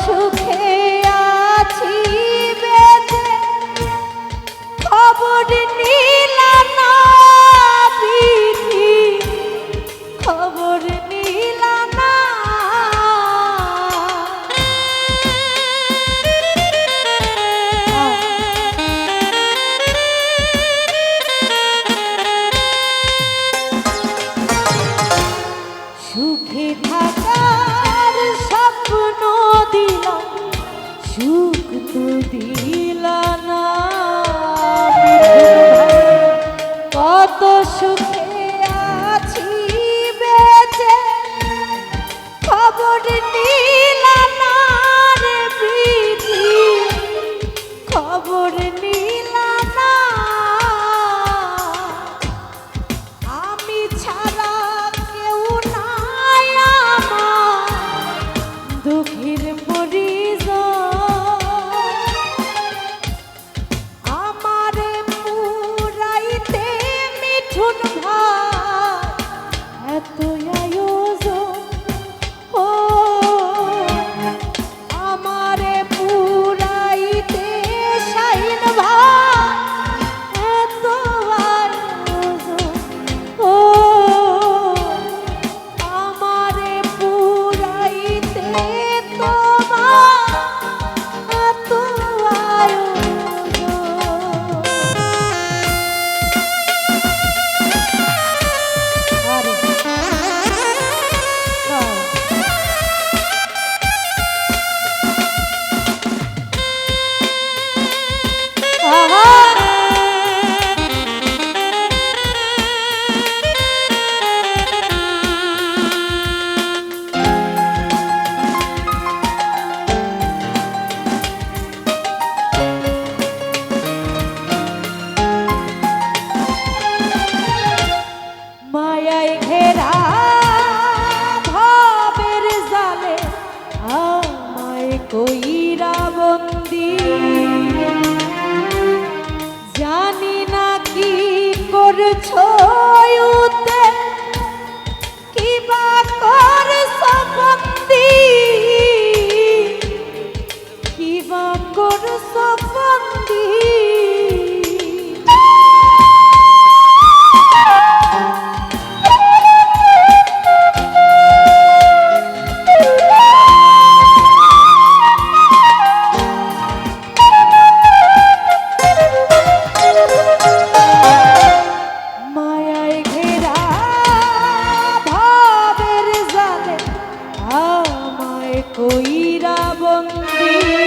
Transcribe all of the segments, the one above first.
কত কইরা বন্দি। জানি না কি করছ কইরা বন্দি।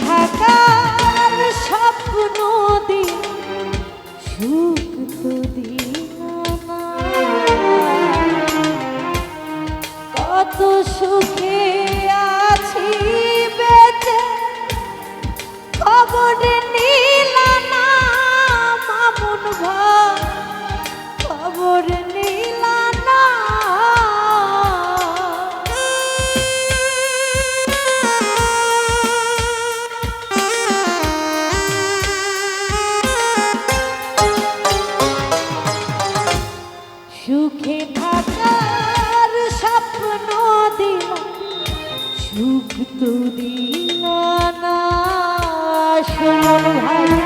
থাকার স্বপ্ন দিন সুখ তো কত সুখে আছি বেঁচে খবর নি সুখে থাকার স্বপ্ন দিলা সুখ তো দিলা না। ভাই